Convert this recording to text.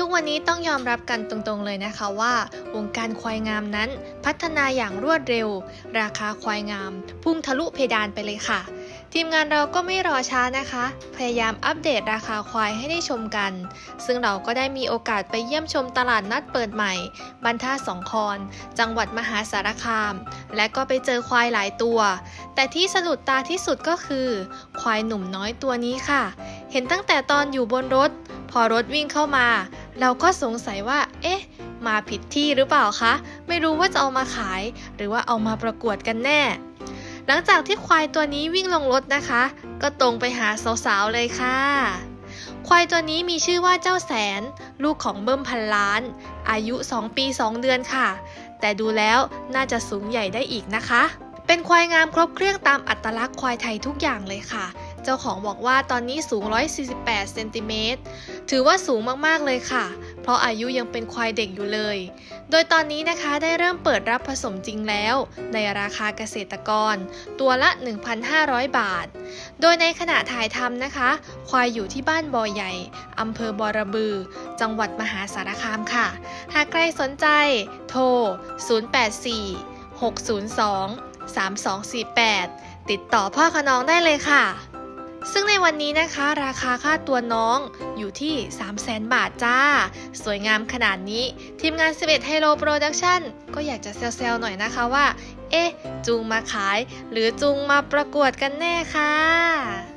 ทุกวันนี้ต้องยอมรับกันตรงๆเลยนะคะว่า วงการควายงามนั้น พัฒนาอย่างรวดเร็ว ราคาควายงาม พุ่งทะลุเพดานไปเลยค่ะ ทีมงานเราก็ไม่รอช้านะคะ พยายามอัปเดตราคาควายให้ได้ชมกัน ซึ่งเราก็ได้มีโอกาสไปเยี่ยมชมตลาดนัดเปิดใหม่ บรรทัดสองคอนจังหวัดมหาสารคาม และก็ไปเจอควายหลายตัว แต่ที่สะดุดตาที่สุดก็คือ ควายหนุ่มน้อยตัวนี้ค่ะ เห็นตั้งแต่ตอนอยู่บนรถ พอรถวิ่งเข้ามา เราก็สงสัยว่า เอ๊ะ มาผิดที่หรือเปล่าคะ ไม่รู้ว่าจะเอามาขาย หรือว่าเอามาประกวดกันแน่ หลังจากที่ควายตัวนี้วิ่งลงรถนะคะ ก็ตรงไปหาสาวๆเลยค่ะ ควายตัวนี้มีชื่อว่าเจ้าแสน ลูกของเบิ้มพันล้าน อายุ 2 ปี 2 เดือนค่ะ แต่ดูแล้วน่าจะสูงใหญ่ได้อีกนะคะ เป็นควายงามครบเครื่องตามอัตลักษณ์ควายไทยทุกอย่างเลยค่ะ เจ้าของบอกว่าตอนนี้สูง 148 เซนติเมตร ถือว่าสูงมากๆเลยค่ะ เพราะอายุยังเป็นควายเด็กอยู่เลย โดยตอนนี้นะคะได้เริ่มเปิดรับผสมจริงแล้ว ในราคาเกษตรกร ตัวละ 1,500 บาท โดยในขณะถ่ายทำนะคะ ควายอยู่ที่บ้านบอใหญ่อำเภอบอระบือ จังหวัดมหาสารคามค่ะ หากใครสนใจ โทร 084 602 3248 ติดต่อพ่อขน้องได้เลยค่ะ ซึ่งในวันนี้นะคะราคาค่าตัวน้องอยู่ที่ 300,000 บาทจ้า สวยงามขนาดนี้ ทีมงาน 11 Hello Production ก็อยากจะเซลล์ๆหน่อยนะคะว่า เอ๊ะ จูงมาขาย หรือจูงมาประกวดกันแน่ค่ะ